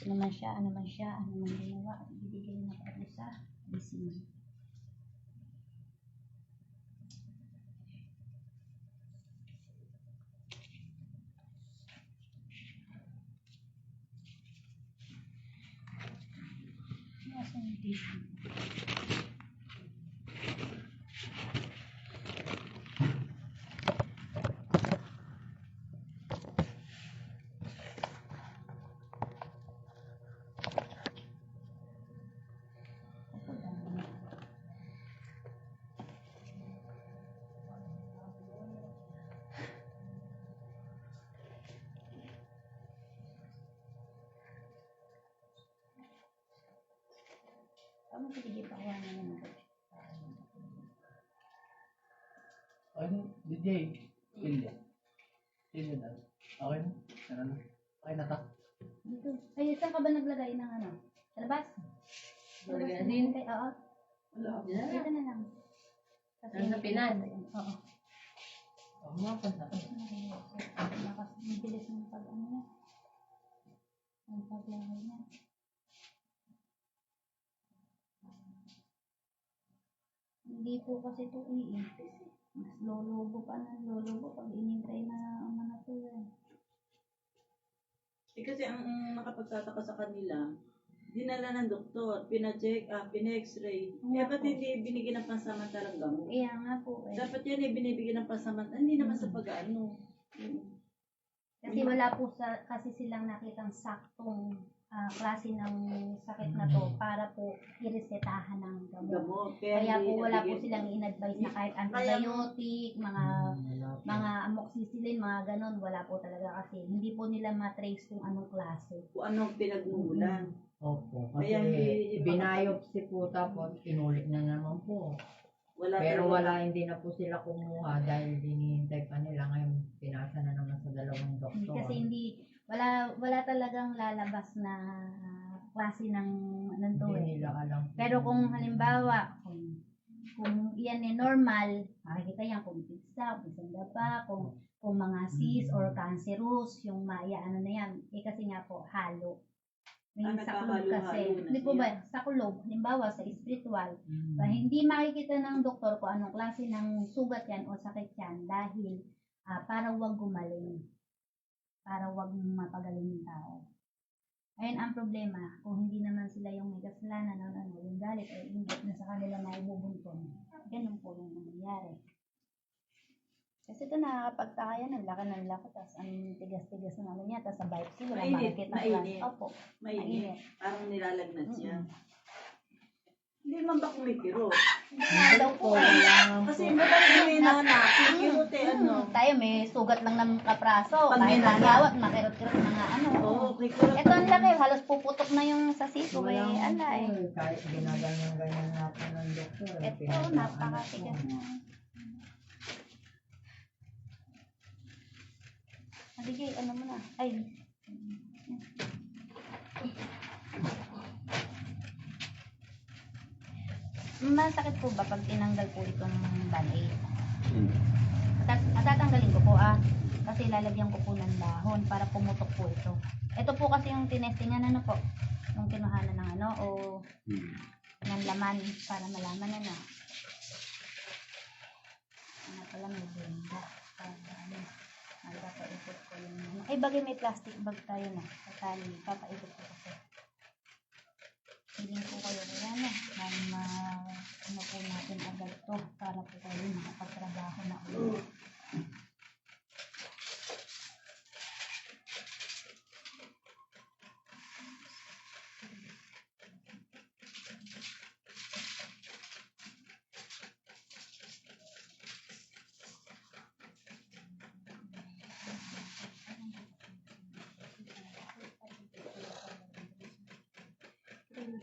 Ano man siya, ano man siya, ano man ginawa, at ibibigay na kami sa blessing. Sige pa ako na naman. Ano? DJ. Hindi. Hindi na. Okay na? Ano na? Okay na ta? Dito. Ay, saan ka ba naglagay ng ano? Sa labas? Sa labas na din? hintay? Oo. Wala. Dito na lang. Sa Pinas? Oo. Ako nga pa na. Lakas, ang bilis ng pag ano na. Ang paglaway niya. Hindi po kasi ito iimpis eh. Mas lolobo pa na lolobo pag inintay na ang mga to eh. Kasi ang ang nakapagtataka sa kanila, dinala ng doktor, pina-check up, pina-x-ray. Eh ba't hindi binigyan ng pansamantalang gamot? Kaya nga po eh. Dapat yan eh, binibigyan ng pansamantalang, hindi naman sa pag-ano. Kasi wala po sa, kasi silang nakitang saktong ah, klase ng sakit na to para po iresetahan ng gamot. Gamot. Kaya, Kaya po wala po silang in-advise na kahit antibiotic, mga mga amoxicillin, mga ganon, wala po talaga kasi hindi po nila matrace kung anong klase. Kung anong pinagmumulan. Opo, Kaya kasi hindi- binayopsi po tapos inulit na naman po. Wala Pero talaga- wala, hindi na po sila kumuha dahil dinihintay pa nila ngayon. Pinasa na naman sa dalawang doktor. kasi hindi wala wala talagang lalabas na klase ng anong to Hindi eh. nila alam. Pero kung halimbawa kung kung iyan eh normal, makikita yan kung pizza, kung isang dapa, kung kung mga cyst or cancerous, yung maya ano na yan. Eh kasi nga po halo. May Ah, sa nagkahalo-halo kasi. Hindi po ba? Sa kulob, halimbawa sa spiritual, Mm. Pa, hindi makikita ng doktor kung anong klase ng sugat yan o sakit yan dahil ah, para wag gumaling. Para wag mapagaling yung tao. Ayun ang problema, kung hindi naman sila yung may kasalanan, ano, ano, yung galit ay inggit na sa kanila na ibubuntong. Ganun po yung nangyayari. Kasi ito nakakapagtaka yan, ang laki ng laki, tapos ang tigas-tigas na naman niya, tapos sa bike sila, Mainit, makikita mainit. Opo, Mainit. mainit. Parang nilalagnat siya. Hindi man ba kumikiro? Naman po. Kasi madami may nanakit. Kirot eh, ano. Tayo may sugat lang ng kapraso. Pag may nagawat, makirot-kirot na nga ano. Oo, kikirot. Ito ang laki, halos puputok na yung sa siko. May alay. eh. Kahit ginaganyan-ganyan na po ng doktor. eh, Ito, ano po. na. Sige, ano mo na. Ay. Masakit po ba pag tinanggal po itong band-aid? Tat- ah, tatanggalin ko po ah. Kasi lalagyan ko po ng dahon para pumutok po ito. Ito po kasi yung tinestingan ano po. Yung kinuhanan ng ano o ng laman para malaman na na. Ano pala may benda. Ano. Ano. Ay bagay may plastic bag tayo na. Patali. Papaikot ko kasi. Feeling ko kayo kaya na. Para ano po natin agad to. Para po kayo makapagtrabaho na ulit.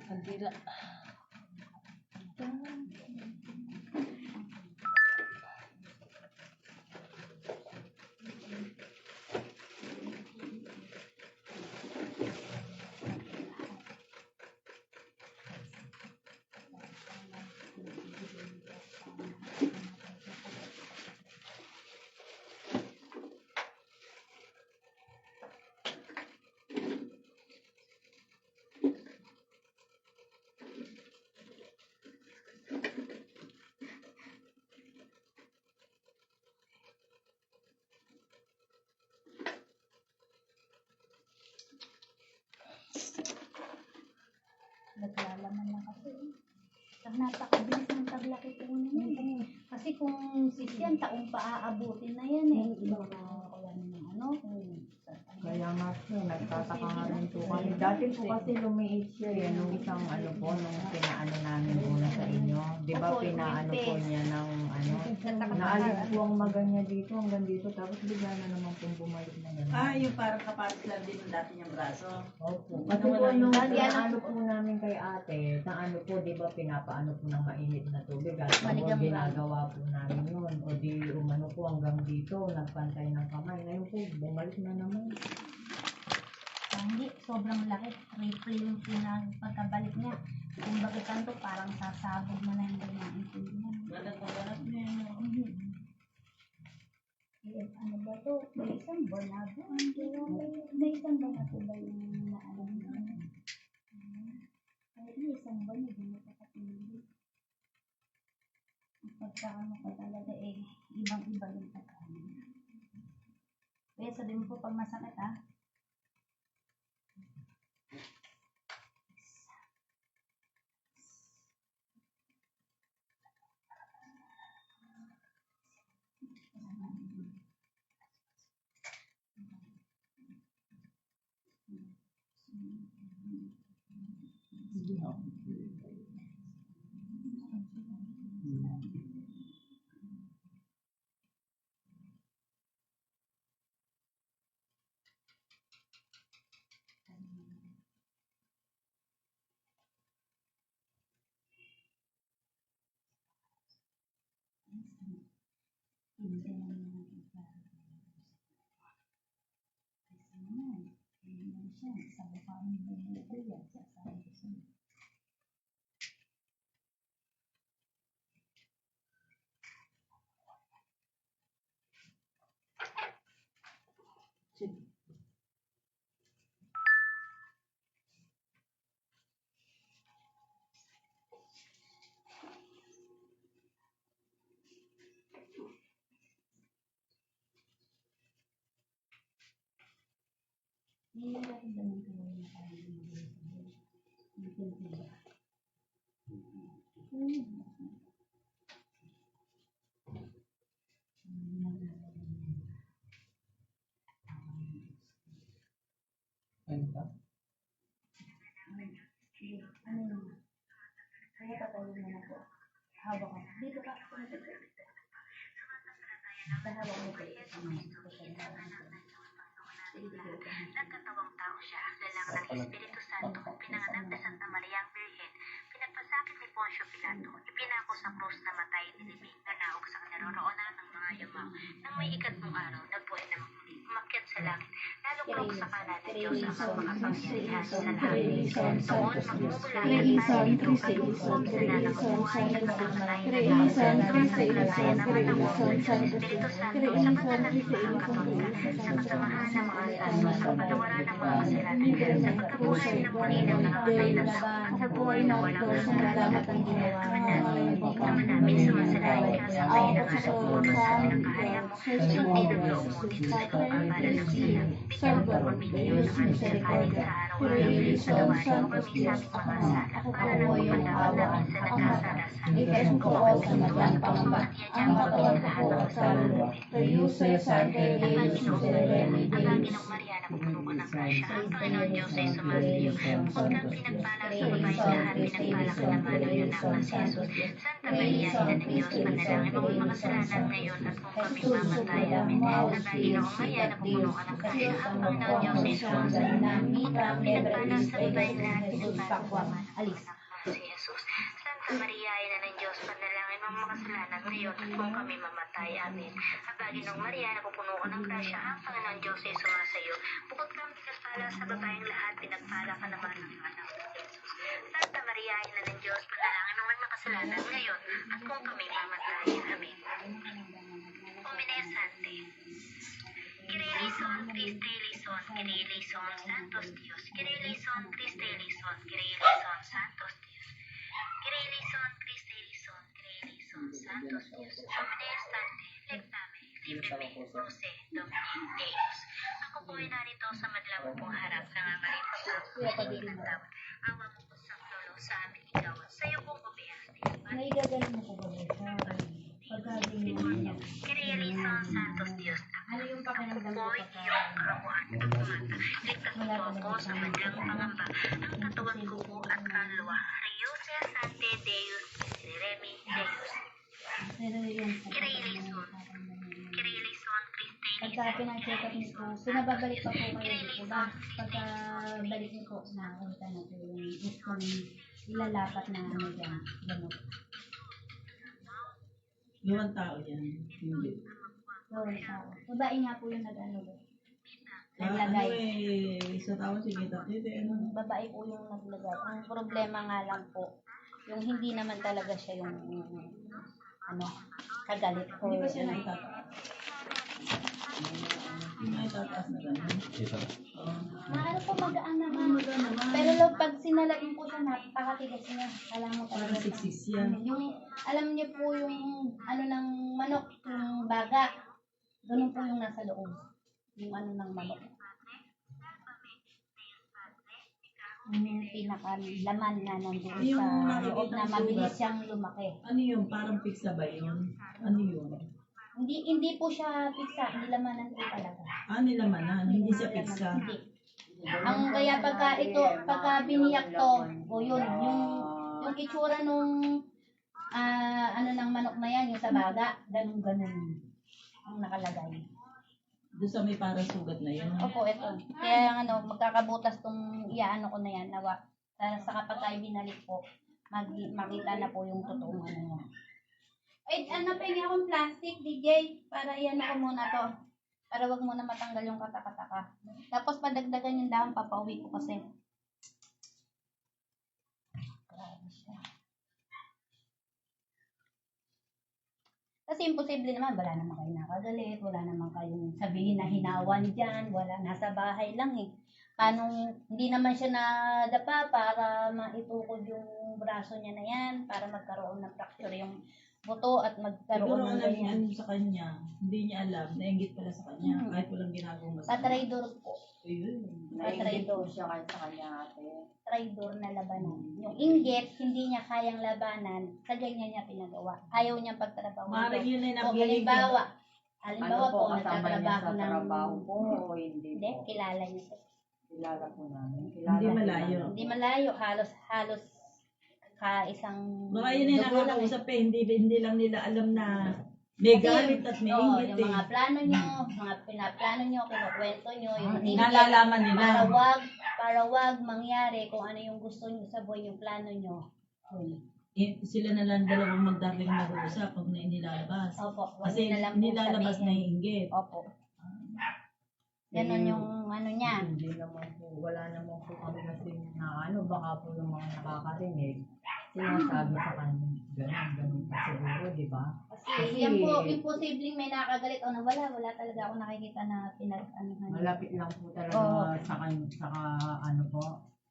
Ang tira. kung sis yan, taong pa aabutin na yan eh. Ibang wala naman ano, kung Kaya nga po, nagtataka nga rin po kami. Dati po kasi lumiit siya eh, nung isang ano po, nung pinaano namin muna sa inyo. Di ba pinaano po niya ng ano, naalis po ang maga niya dito hanggang dito, tapos bigla na naman pong bumalik na gano'n. Ah, yung parang kapalit lang din ng dati niyang braso. Opo. Kasi po nung ano po namin kay ate, na ano po, di ba pinapaano po ng mainit na tubig at ano, Maligamgam. ginagawa po namin yun. O di umano po hanggang dito, nagpantay ng kamay. Ngayon po, bumalik na naman. Ah, hindi, sobrang laki. Triple yung pinag pagkabalik niya. Kung bakit kanto, parang sasabog mo na yung ganyan. Ganat na ganat niya. Eh, ano ba to? May isang buwan na ba? May, isang buwan na po ba yung naalam na ano? Kahit may isang buwan na. Ang pagkaano ko talaga eh, ibang-iba yung pagkaano. Kaya sabihin po pag masakit ah, hindi naman iba. Kasi naman, hindi naman siya, sa mukha bumubuya, sasabi ko sa. Hindi ba? Ka? Sige, ano yun? Kaya tatayo mo na po. Hawak ka. Dito ka. Sa hawak mo po. Ano? Sige, ng sekali ke araw ng San Marcos Pangasan para ng panahon namin sa nagkakarasan. Ikaw sa naglampang at ang mabawang lahat Santa Maria pupuno ko ng grasya, ang Panginoon Diyos ay sumasiyo. Bukod kang pinagpala sa babae lahat, pinagpala ka naman ang iyong anak na si Jesus. Santa Maria, Ina ng Diyos, manalangin mo makasalanan ngayon at kung kami mamatay. Amen. Ang Panginoong Maria na pupuno ka ng grasya, ang Panginoon Diyos ay. Bukod kang pinagpala sa babae lahat, pinagpala ka naman ang anak na si Jesus. Santa Maria, Ina ng Diyos, panalangin mo ang makasalanan ngayon at kung kami mamatay. Amen. Ang Panginoong Maria, napupuno ko ng grasya, ang Panginoon Diyos ay sumasayo. Bukod kang pinagpala sa babaeng lahat, pinagpala ka naman ng anak. Santa Maria, Ina ng Diyos, panalangin ang makasalanan ngayon at kung kami mamatay. Amen. Kuminayasante. Kirelison, Christe Lison, Kirelison, Santos Dios. Kirelison, Christe Lison, Kirelison, Santos Dios. Kirelison, Christe Santos News, Amade Estante, Legtame, Libre Jose, Dominique, Tapes. Ako po ay narito sa madlang pong harap ng Amarito sa Pagkakalitan Awa mo po sa lolo sa amin ikaw at sa iyo pong kumiyate. May gagaling mo po ba sa pagkakalitan? Kaya Risa Santos Dios, ako yung pakiramdam ko ay iyong kaawan at kumanta. Ligtas po ako sa madlang pangamba. Ang katawan ko po at kaluluwa. Reyose Sante Deus, Remi Deus. Christi Pagka pinag-check up niyo po, pa po kayo di po ba? Pagka balik niyo po, nakakita na po yung gusto ilalapat na ano dyan, gamot. Yung tao yan. Hindi. So, sa babae nga po yung nag-ano doon. Ah, ano Naglagay. eh, sa tao si Kita. Ito, ano. Babae po yung naglagay. Ang problema nga lang po, yung hindi naman talaga siya yung ano, kagalit ko. Hindi pa siya naitataas. Naitataas na ano po, magaan naman. Pero lo, pag sinalain po siya, napakatigas niya. Alam mo Parang talaga. siksis yan. Yung, alam niyo po yung ano ng manok, yung baga. Ganun po yung nasa loob. Yung ano ng manok. Yung pinaka laman na nandun Yung sa loob na mabilis siyang lumaki. Ano yun? Parang pizza ba yun? Ano yun? Hindi hindi po siya pizza, nilamanan po talaga. Ah, nilamanan. Hindi siya pizza. Hindi. Ang kaya pagka ito, pagka biniyak to, o yun, yung yung itsura nung ah, ano ng manok na yan, yung sa baga, ganun ganun ang nakalagay. Doon sa may parang sugat na yun. Opo, ito. Kaya ano, magkakabutas tong iaano ko na yan, nawa. Sa, sa kapag tayo binalik po, mag, makita na po yung totoong ano niya. Wait, ano pa yung akong plastic, DJ? Para iyan ako muna to. Para wag muna matanggal yung katakataka. Tapos padagdagan yung dahon, papauwi ko kasi. Kasi imposible naman, wala naman kayo nakagalit, wala naman kayong sabihin na hinawan dyan, wala, nasa bahay lang eh. Paano, hindi naman siya nadapa para maitukod yung braso niya na yan, para magkaroon ng fracture yung buto at Siguro magkaroon ang ng naging ganyan. ano sa kanya, hindi niya alam, nainggit pala sa kanya, Mhm. kahit walang ginagawang masama. Patraidor po. Ayun. Nainggit po siya kahit sa kanya ate. Traidor na labanan. Yung inggit, hindi niya kayang labanan, sa ganyan niya pinagawa. Ayaw niyang pagtrabaho. Maaaring yun ay O, napilig. halimbawa, Ano halimbawa po, po, kasama niya nagtatrabaho sa ng... trabaho po o hindi Hindi, po? kilala niya po. Kilala po namin. Hindi po malayo. namin. Hindi malayo, halos, halos ka isang Baka yun ay dugo lang eh. nakakausap eh, hindi, hindi lang nila alam na may galit at may oo, inggit yung mga eh. plano nyo, mga pinaplano nyo, kinukwento nyo, yung Ah, inggit, Nalalaman nila. para wag, para wag mangyari kung ano yung gusto nyo sa buhay, yung plano nyo. Yun. Eh, Sila na lang dalawang magdaring mag-uusap pag na inilalabas. Opo, wag Kasi nilalabas na sabihin. yung inggit. Opo. Ganon yung ano niya. Hindi naman po, wala naman po kami kasi na ano, baka po yung mga nakakarinig, sinasabi sa kanya, ganun, ganun pa siguro, di ba? Kasi, Kasi- yan po, imposibleng may nakagalit o nawala, wala talaga ako nakikita na pinag, ano, ano, Malapit lang po talaga Oo. sa kanya, saka ano po,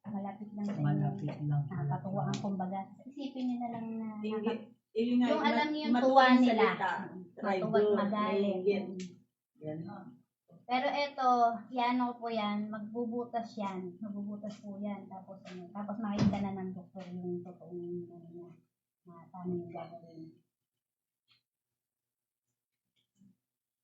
malapit lang sa malapit lang po. Nakakatuwa ang kumbaga. Isipin nyo na lang na Inggit. Eh, yun nga, yung alam niyo yung tuwa nila. matuwag magaling. inggit. Pero eto, yan ko po yan, magbubutas yan. Magbubutas po yan. Tapos ano, tapos makikita na ng doktor yung totoong ano niya, na paano yung gagawin.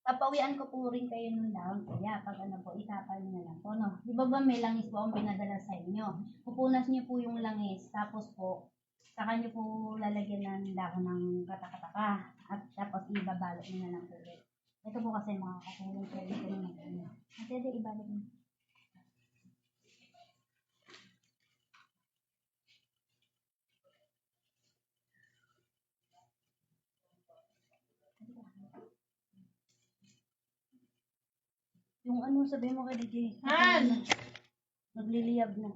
Papawian ko po rin kayo ng dahon, kuya. Pag ano po, itapal na lang po, no? Di ba ba may langis po akong pinadala sa inyo? Pupunas niyo po yung langis, tapos po, saka niyo po lalagyan ng dahon ng katakataka. At tapos ibabalot niyo na lang po ulit. Ito po kasi mga katulong ko dito ng ano. At pwede ibalik niyo. Yung ano, sabi mo kay DJ. Han! Nagliliyab na.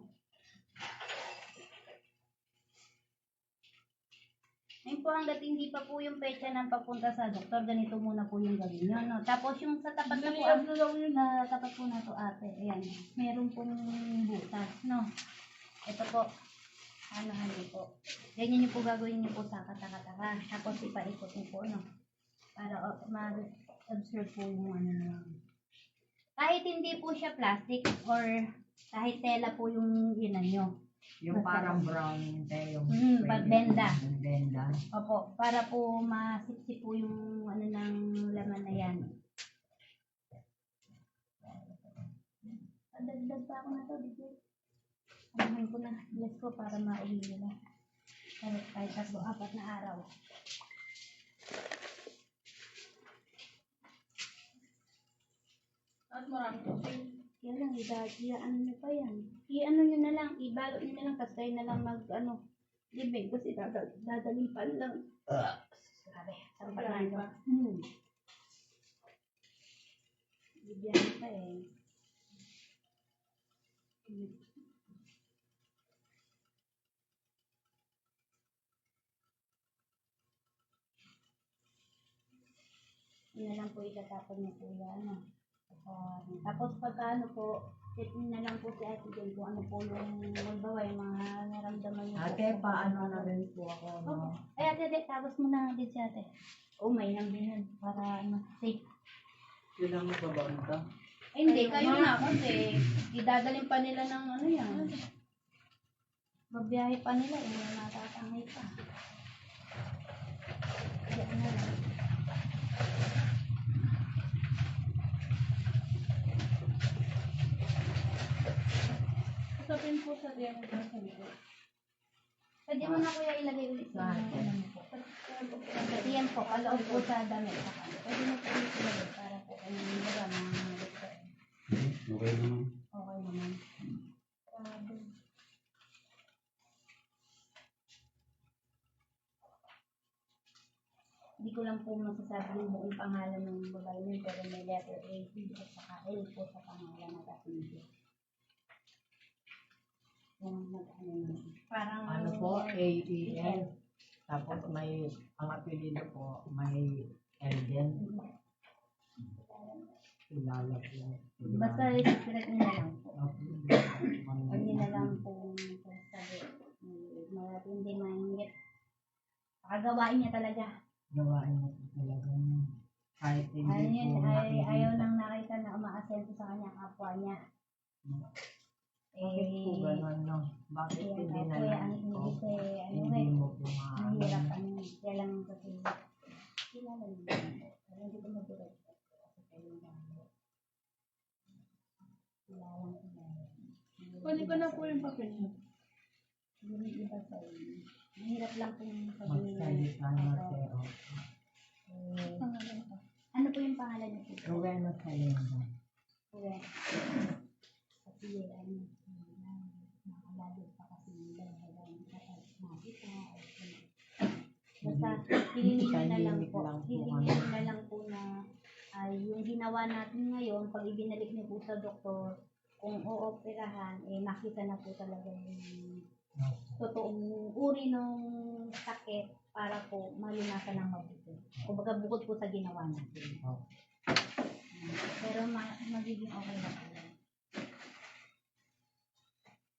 Ngayon po hanggat hindi pa po yung pecha ng pagpunta sa doktor, ganito muna po yung gawin nyo. No? Tapos yung sa tapat na po, na daw yun. na tapat po na to ate, ayan, meron pong butas, no? Ito po, ano ano po. Ganyan nyo po gagawin nyo po sa katakataka. Tapos ipaikot nyo po, no? Para oh, ma-observe po yung ano na. Kahit hindi po siya plastic or kahit tela po yung inan nyo. Yung parang brown tayo. Mm, pagbenda. Pagbenda. Opo, para po masipsip po yung ano ng laman na yan. Dagdag pa ako na to, dito. Anahin ko na, bless ko para mauwi nila. Kahit kahit tatlo, apat na araw. At marami to, kaya lang, i ano nyo pa yan. I-ano nyo na lang, ibalot nyo na lang, tapos kayo na lang mag, ano, libig, kasi dadal, dadalipan lang. Grabe, sarap pa Biyahe tayo. pa. Hmm. Bibiyahe pa eh. Hmm. Yun na lang po itatapon niya kuya, ano. Tapos pagka ano po, check na lang po si ate dyan kung ano po yung magbawa, yung mga naramdaman niyo. po. Ate, paano na rin po ako, no? Ay, ate, ate, tapos mo na din si ate. Oh, may nang din yun. Para, ano, safe. Yun lang magbabaon ka. Ay, hindi, kayo na. Kasi, idadalhin pa nila ng ano yan. Babiyahe pa nila, eh, natatangay pa. Kaya na lang. Usapin po sa diyan ng sa likod. Pwede mo na kuya ilagay ulit sa Saan? ano mo po. Sa diyan po, kaloob po sa kanya. Pwede mo po ulit ilagay para po kayo nila mga. Okay naman. Okay naman. Grabe. Hindi ko lang po masasabi yung buong pangalan ng babae niyo, pero may letter A, B, at saka L po sa pangalan ng kapatid. Parang Ano po, A-E-N. Tapos may, ang apelido po, may L din. Kilala po. Basta i-secret niyo na lang po. Huwag niyo na lang po sabi. Matindi mahingit. Pakagawain niya talaga. Gawain po talaga. Kahit hindi Ayaw, niya, po ay, nakikita. ayaw nang nakita na umaasenso sa kanya kapwa niya. Bakit po Eh, gano'n, no? Bakit Kaya hindi na eh, lang ang po? hindi ano Hindi eh, mo po maano. mahirap ano, kaya lang kasi, kilala po. Pero hindi ko mag-direct kasi kayo lang. Kilala ko na. Kunin ko na po yung papel niyo. Hindi iba sa inyo. Mahirap lang kung sabihin. Magsalita na pero. Eh, Ano po yung pangalan niyo po? Rowena Salenda. Uwe. Kasi ano, Basta hilingin nyo na lang po. Hilingin na lang po na ay yung ginawa natin ngayon, pag ibinalik niyo po sa doktor, kung ooperahan, eh makita na po talaga yung totoong uri ng sakit para po malunasan ng mabuti. Kumbaga bukod po sa ginawa natin. Pero ma- magiging okay na po.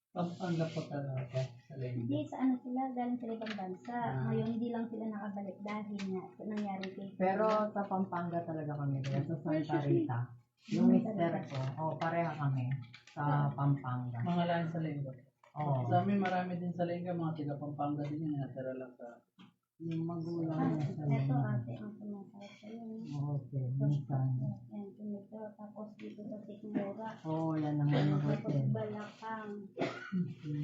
Pampanga po talaga sa. Hindi, sa ano sila, galing sila ibang bansa. Ah. Ngayon, hindi lang sila nakabalik dahil nga sa nangyari kay Pero sa Pampanga talaga kami kaya sa Santa Rita. Yung mister ko, oh, pareha kami sa Pampanga. Mga lahat sa lengke. Oh, Sa amin marami din sa lengke, mga tiga Pampanga din yan, natira lang sa... yung magulang niya sa Ito, ate, ang sumasakit sa yun. Okay, minsan. Yan, tumito. Tapos dito sa Tikmura. Oo, oh, yan naman yung Tapos hotel. balakang.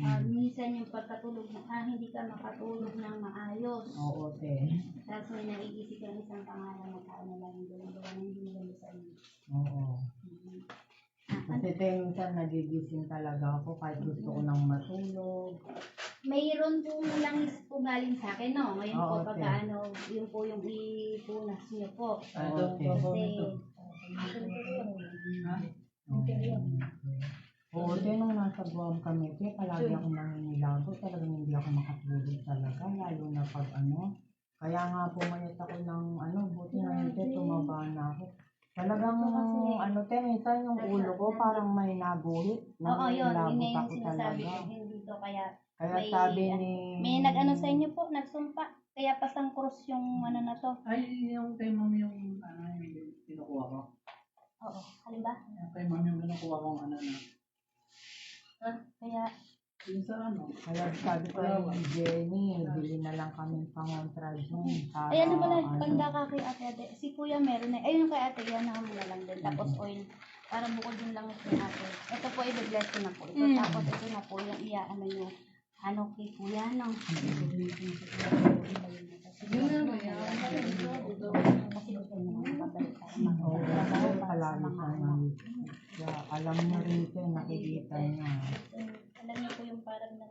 Ah, minsan yung pagkatulog na, ah, hindi ka makatulog ng maayos. Oo, te. Tapos may naiisip ka ng isang pangalan na lang yung gawa ng hindi nila sa inyo. Oo. Mhm. Ah, Kasi te, minsan nagigising talaga ako kahit gusto ko nang matulog. Mayroon po langis po galing sa akin, no? Ngayon po, Oo, pagka ano, yun po yung ipunas niyo po. Ah, ito, Okay. Kasi. Ha? Oo, te, nung nasa Guam kami, te, palagi ako nangingilago. Talagang hindi ako makatulog talaga, lalo na pag ano. Kaya nga pumayat ako ng ano, buti na hindi, tumaba na ako. Talagang, ano te, minsan yung ulo ko parang may naguhit. Oo, yun. Yun Nangingilagot nga yung ako sinasabi talaga. ko. Hindi to kaya, Kaya may- sabi ni... may nag-ano sa inyo po, nagsumpa. Kaya pasang cross yung ano na to. Ay, yung kay ma'am yung, ano, yung kinukuha ko. Oo, halimbawa. Yung kay ma'am yung kinukuha kong ano na. Kaya, Yung sa ano, Kaya sabi ko ni Jenny, bili na lang kami pangontra dyan. Para, ay ano pala, ano, panda ka kay ate ate. Si kuya meron na, ayun kay ate, yan na na lang din. Tapos oil. Para bukod yung langis ni ate. Ito po, i-bless ko na po ito. Mm. Tapos ito na po yung iya, ano yung, ano kay kuya, no? Na palagi nang kaya alam niya rin ito, nakikita niya. Alam niyo po yung parang na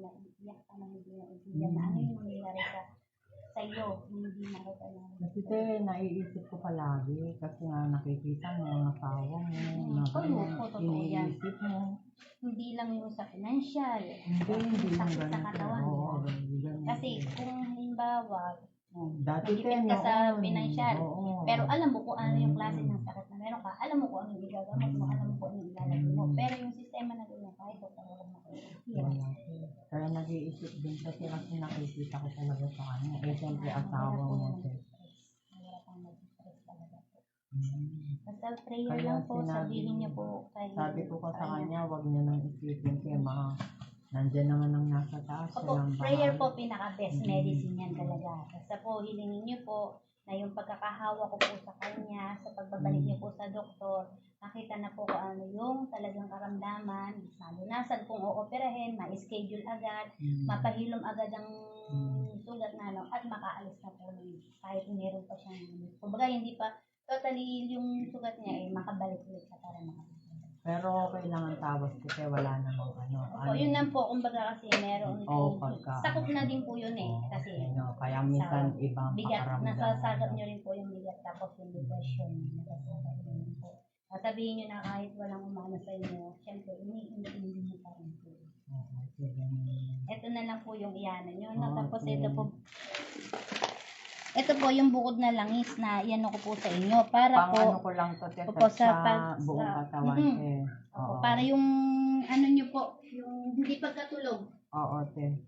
naiiyak ka na hindi na ibigan na ano yung nangyayari sa sa iyo, hindi na kita na Kasi te, naiisip ko palagi kasi nga nakikita mo ang asawa mo, na Oo, totoo yan. iniisip mo. hindi lang yung sa financial, Hindi, hindi lang sakit sa katawan. Oo. Kasi kung halimbawa, Dati Nagipid te, ka sa noon, financial. oo. pero alam mo kung ano yung klase ng sakit na meron ka, alam mo kung ano yung igagamot mo, alam mo kung ano yung ilalagay mo. Pero yung sistema na ganyan, kahit doktor wala mo Wala te. Kaya nag-iisip din kasi kasi nakikita ko talaga sa kanya. Eh, siyempre asawa mo te. Wala kang mag-stress talaga po. Mm. Basta prayer Kaya lang po, sinabi- sabihin niyo po kay Sabi ko pa sa kanya, wag niya nang isipin kaya ma nandyan naman ang nasa taas. Opo, siya lang prayer bahala. po pinaka-best medicine yan talaga. Basta po, hilingin niyo po na yung pagkakahawa ko po sa kanya, sa pagbabalik niyo po sa doktor, nakita na po kung ano yung talagang karamdaman, malunasan kung ooperahin, ma-schedule agad, Mm. mapahilom agad ang Mm. sugat na ano, at makaalis na po nun, kahit meron pa siyang. Kumbaga, hindi pa totally yung sugat niya eh, makabalik ulit sa para makabalik. Pero kailangan tawas kasi wala namang ano. Opo, yun lang po, kumbaga kasi meron, Oo, pagka- sakop na din po yun eh, Oo, kasi ano, kaya minsan ibang bigat, pakaramdam. nasasagap nyo rin po yung bigat tapos yung depression, nasasagap nyo rin po. Sasabihin nyo na kahit walang umano sa inyo, syempre, iniintindi nyo pa rin po. Sige, ganun. Ito na lang po yung iyanan nyo, no? Oo, tapos sige. ito po, ito po yung bukod na langis na iyan ko po sa inyo para Pang ano po, ko lang to, te, Opo, sa, sa pag- buong katawan, te. opo, Oo. para yung ano nyo po, yung hindi pagkatulog. Oo, te.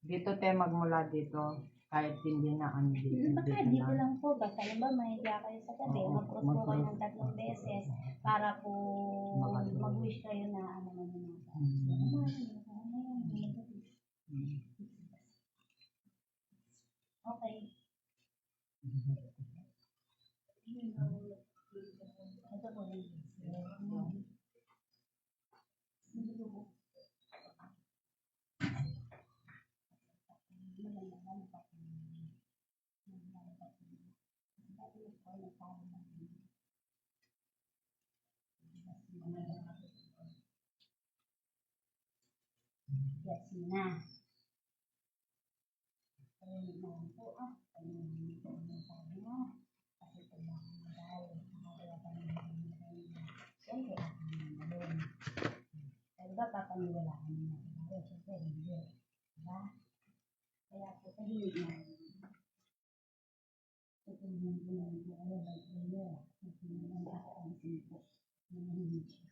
Dito, te, magmula dito, kahit hindi na ano dito. Baka dito lang po, basta alam ba, mahiga kayo sa gabi, mag-cross po kayo ng tatlong beses para po mag-wish kayo na ano man yun. Mm. Mm. Okay. Ito po yun. Yes, na. Kaya ba, papaniwalaan mo na tayo? Siyempre, hindi. Diba? Kaya po, tahimik na. Ito naman po naman po, ano ba, inyo. Ito naman ako ang simpo. Nanahimik siya. Ito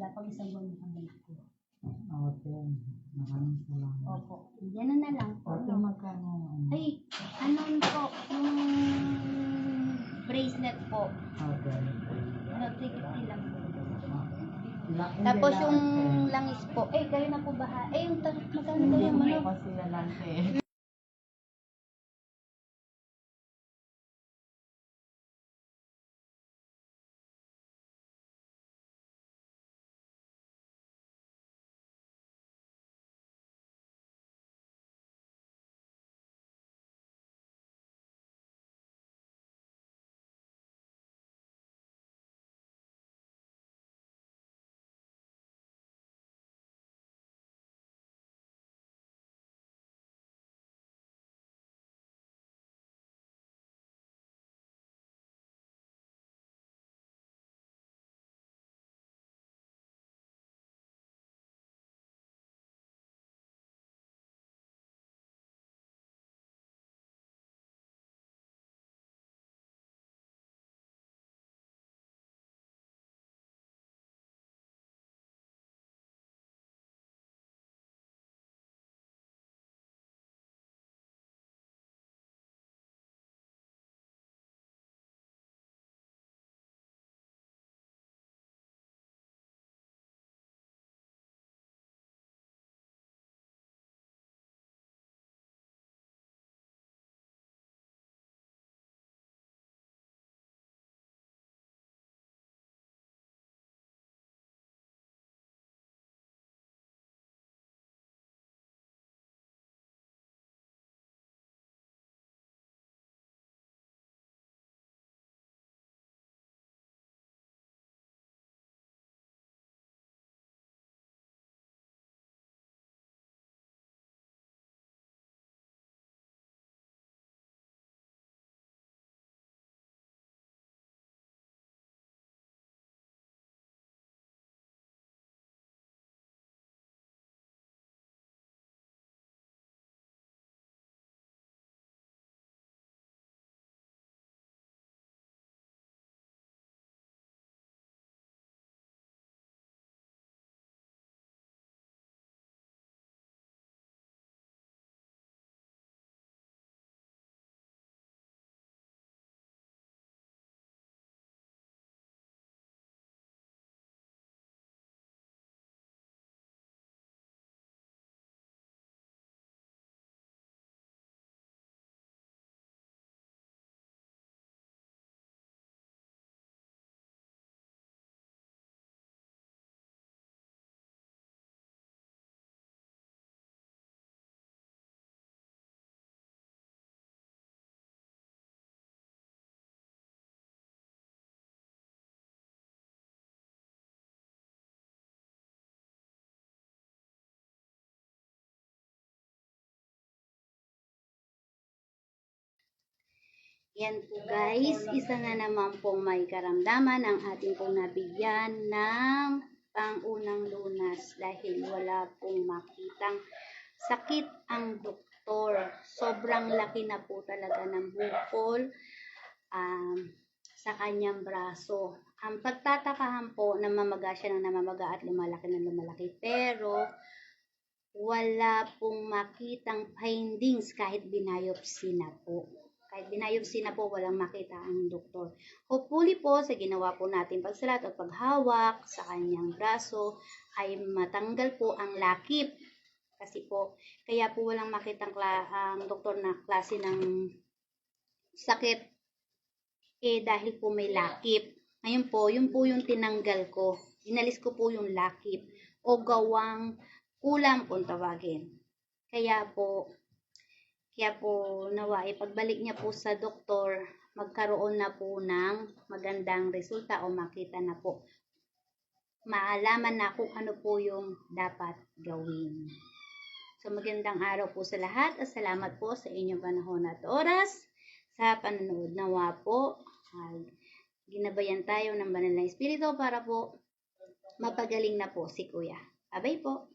wala pang isang buwan na kami ko. Te. Maraming salamat. Opo. Yan na lang po. No? magkano? ano? Ay, ano po, yung bracelet po. Okay. Ano, 350 lang po. Hindi Tapos lang, yung langis po, eh, kayo na po baha. Eh, yung magkano ba Hindi yung ano? kasi yan, te. Yan po guys, isa na naman pong may karamdaman ang ating pong nabigyan ng pangunang lunas dahil wala pong makitang sakit ang doktor. Sobrang laki na po talaga ng bukol um, sa kanyang braso. Ang pagtatakahan po, namamaga siya ng namamaga at lumalaki ng lumalaki. Pero, wala pong makitang findings kahit binayopsi na po. Kahit binayopsi na po, walang makita ang doktor. Hopefully po, sa ginawa po natin pagsalat at paghawak sa kanyang braso, ay matanggal po ang lakip. Kasi po, kaya po walang makitang kla- ang doktor na klase ng sakit eh dahil po may lakip. Ngayon po, yun po yung tinanggal ko. Inalis ko po yung lakip o gawang kulam kung tawagin. Kaya po, kaya po nawa, ipagbalik niya po sa doktor, magkaroon na po ng magandang resulta o makita na po. Maalaman na kung ano po yung dapat gawin. So magandang araw po sa lahat at salamat po sa inyong panahon at oras sa panonood nawa po. Ay, ginabayan tayo ng banal na espiritu para po mapagaling na po si Kuya. Abay po.